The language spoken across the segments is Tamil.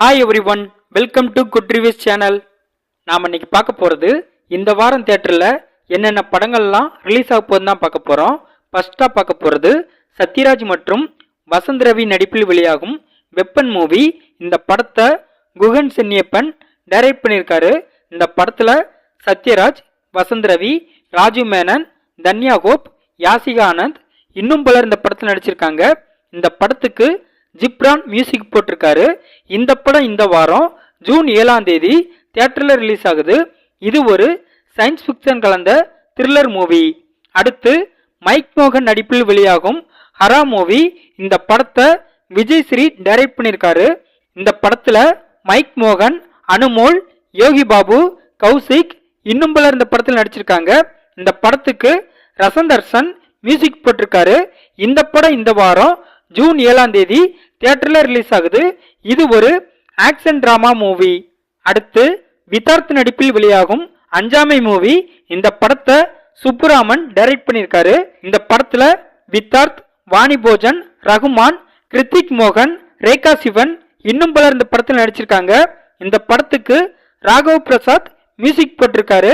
Hi everyone welcome to good reviews channel நாம் இன்னைக்கு பார்க்க போகிறது இந்த வாரம் தேட்டரில் என்னென்ன படங்கள்லாம் ரிலீஸ் ஆக போகுதுன்னு தான் பார்க்க போகிறோம் ஃபஸ்ட்டாக பார்க்க போகிறது சத்யராஜ் மற்றும் வசந்த் ரவி நடிப்பில் வெளியாகும் வெப்பன் மூவி இந்த படத்தை குகன் சென்னியப்பன் டைரக்ட் பண்ணியிருக்காரு. இந்த படத்தில் சத்யராஜ் வசந்த் ரவி ராஜு மேனன் தன்யா கோப் யாசிகா ஆனந்த் இன்னும் பலர் இந்த படத்தில் நடிச்சிருக்காங்க. இந்த படத்துக்கு ஜிப்ரான் மியூசிக் போட்டிருக்காரு. இந்த படம் இந்த வாரம் ஜூன் ஏழாம் தேதி தியேட்டரில் ரிலீஸ் ஆகுது. இது ஒரு சயின்ஸ் ஃபிக்ஷன் கலந்த த்ரில்லர் மூவி அடுத்து மைக் மோகன் நடிப்பில் வெளியாகும் ஹரா மூவி இந்த படத்தை விஜய் ஸ்ரீ டைரக்ட் பண்ணியிருக்காரு. இந்த படத்தில் மைக் மோகன் அனுமோல் யோகி பாபு கௌசிக் இன்னும் பலர் இந்த படத்தில் நடிச்சிருக்காங்க. இந்த படத்துக்கு ரசந்தர்சன் மியூசிக் போட்டிருக்காரு. இந்த படம் இந்த வாரம் ஜூன் ஏழாம் தேதி தியேட்டரில் ரிலீஸ் ஆகுது. இது ஒரு ஆக்ஷன் ட்ராமா மூவி அடுத்து விதார்த் நடிப்பில் வெளியாகும் அஞ்சாமை மூவி இந்த படத்தை சுப்புராமன் டைரக்ட் பண்ணியிருக்காரு. இந்த படத்தில் வித்தார்த் வாணி போஜன் ரகுமான் கிருத்திக் மோகன் ரேகா சிவன் இன்னும் பலர் இந்த படத்தில் நடிச்சிருக்காங்க. இந்த படத்துக்கு ராகவ் பிரசாத் மியூசிக் போட்டிருக்காரு.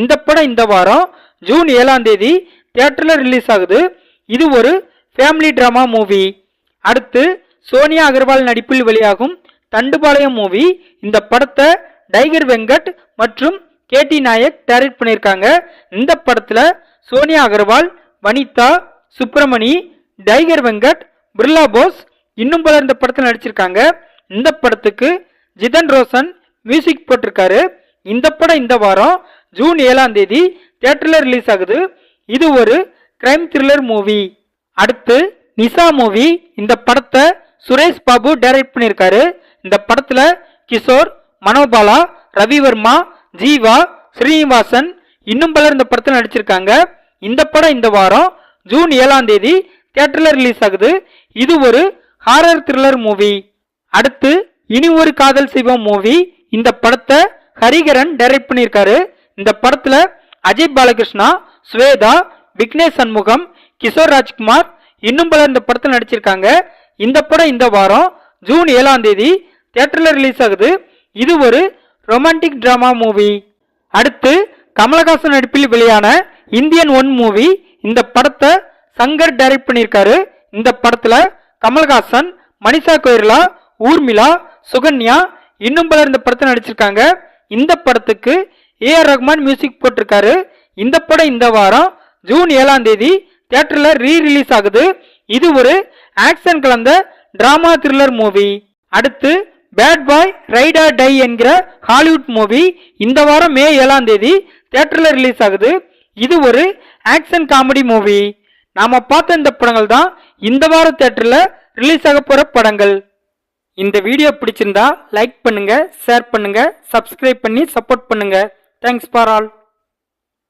இந்த படம் இந்த வாரம் ஜூன் ஏழாம் தேதி தியேட்டரில் ரிலீஸ் ஆகுது. இது ஒரு ஃபேமிலி ட்ராமா மூவி அடுத்து சோனியா அகர்வால் நடிப்பில் வெளியாகும் தண்டுபாளையம் மூவி இந்த படத்தை டைகர் வெங்கட் மற்றும் கேடி நாயக் டைரக்ட் பண்ணியிருக்காங்க. இந்த படத்தில் சோனியா அகர்வால் வனிதா சுப்பிரமணி டைகர் வெங்கட் பிர்லா போஸ் இன்னும் பலர் இந்த படத்தில் நடிச்சிருக்காங்க. இந்த படத்துக்கு ஜிதன் ரோஷன் மியூசிக் போட்டிருக்காரு. இந்த படம் இந்த வாரம் ஜூன் ஏழாம் தேதி தியேட்டரில் ரிலீஸ் ஆகுது. இது ஒரு கிரைம் த்ரில்லர் மூவி அடுத்து நிசா மூவி இந்த படத்தை சுரேஷ் பாபு டைரக்ட் பண்ணியிருக்காரு. இந்த படத்தில் கிஷோர் மனோபாலா ரவிவர்மா ஜீவா ஸ்ரீனிவாசன் இன்னும் பலர் இந்த படத்தில் நடிச்சிருக்காங்க. இந்த படம் இந்த வாரம் ஜூன் ஏழாம் தேதி தியேட்டரில் ரிலீஸ் ஆகுது. இது ஒரு ஹாரர் த்ரில்லர் மூவி அடுத்து இனி ஒரு காதல் செய்வோம் மூவி இந்த படத்தை ஹரிகரன் டைரக்ட் பண்ணியிருக்காரு. இந்த படத்தில் அஜய் பாலகிருஷ்ணா ஸ்வேதா விக்னேஷ் சண்முகம் கிஷோர் ராஜ்குமார் இன்னும் பலர் இந்த படத்தில் நடிச்சிருக்காங்க. இந்த படம் இந்த வாரம் ஜூன் ஏழாம் தேதி தியேட்டரில் ரிலீஸ் ஆகுது. இது ஒரு ரொமான்டிக் ட்ராமா மூவி அடுத்து கமலஹாசன் நடிப்பில் வெளியான இந்தியன் ஒன் மூவி இந்த படத்தை சங்கர் டைரக்ட் பண்ணியிருக்காரு. இந்த படத்தில் கமல்ஹாசன் மனிஷா கொய்ரலா ஊர்மிளா சுகன்யா இன்னும் பலர் இந்த படத்தை நடிச்சிருக்காங்க. இந்த படத்துக்கு ஏ ஆர் ரஹ்மான் மியூசிக் போட்டிருக்காரு. இந்த படம் இந்த வாரம் ஜூன் ஏழாம் தேதி தியேட்டரில் ரீ ரிலீஸ் ஆகுது. இது ஒரு ஆக்ஷன் கலந்த டிராமா த்ரில்லர் மூவி அடுத்து bad boy ride or die என்கிற ஹாலிவுட் மூவி இந்த வாரம் மே ஏழாம் தேதி தியேட்டர்ல ரிலீஸ் ஆகுது. இது ஒரு ஆக்ஷன் காமெடி மூவி நாம் பார்த்த இந்த படங்கள் தான் இந்த வார தேட்டரில் ரிலீஸ் ஆக போகிற படங்கள். இந்த வீடியோ பிடிச்சிருந்தா லைக் பண்ணுங்கள் ஷேர் பண்ணுங்கள் சப்ஸ்கிரைப் பண்ணி சப்போர்ட் பண்ணுங்கள் தேங்க்ஸ் ஃபார் ஆல்